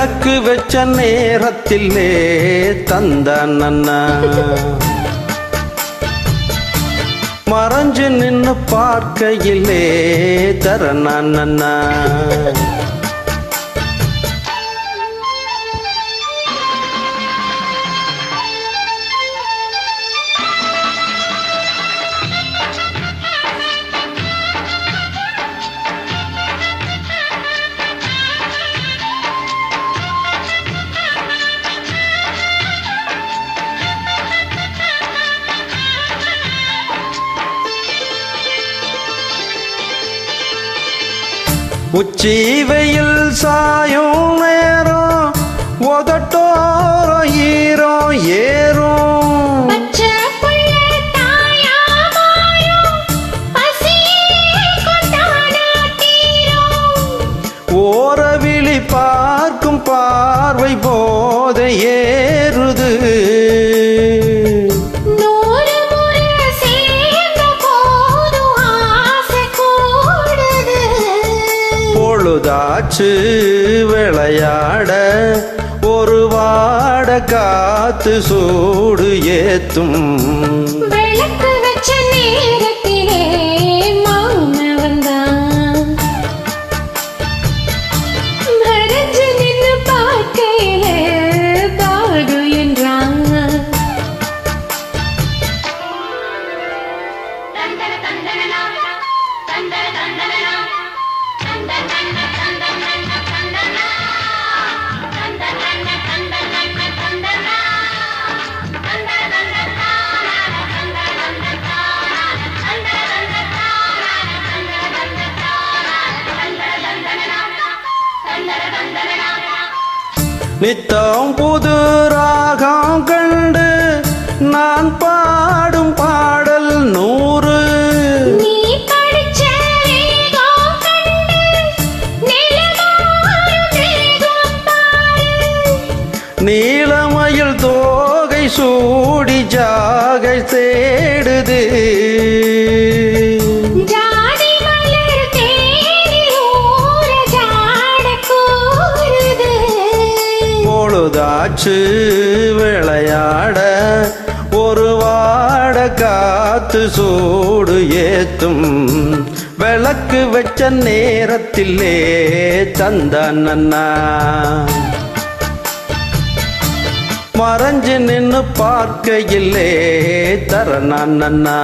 விளக்கு வச்ச நேரத்திலே தந்த நன்னா. மறைஞ்சு நின்று பார்க்கையிலே தர நன்னா. உச்சி வெயில் சாயும் நேரம் உதட்டோர ஈரோ ஏறும். ஓரவிழி பார்க்கும் பார்வை போத பொழுதாச்சு விளையாட ஒரு வாட காத்து சூடு ஏத்தும். விளக்கு வச்ச நேரத்திலே நித்தம் புது ராகம் கண்டு நான் பாடும் பாடல் நூறு நீ படிச்ச வேகம் கண்டு நிலமாறும் வேகம் பாரு. நீலமயில் தோகை சூடி ஜாகை தேடுது காற்று விளையாட ஒரு வாட காத்து சூடு ஏத்தும். விளக்கு வச்ச நேரத்திலே தந்த நன்னா. மறைஞ்சு நின்னு பார்க்கையிலே தரணா நன்னா.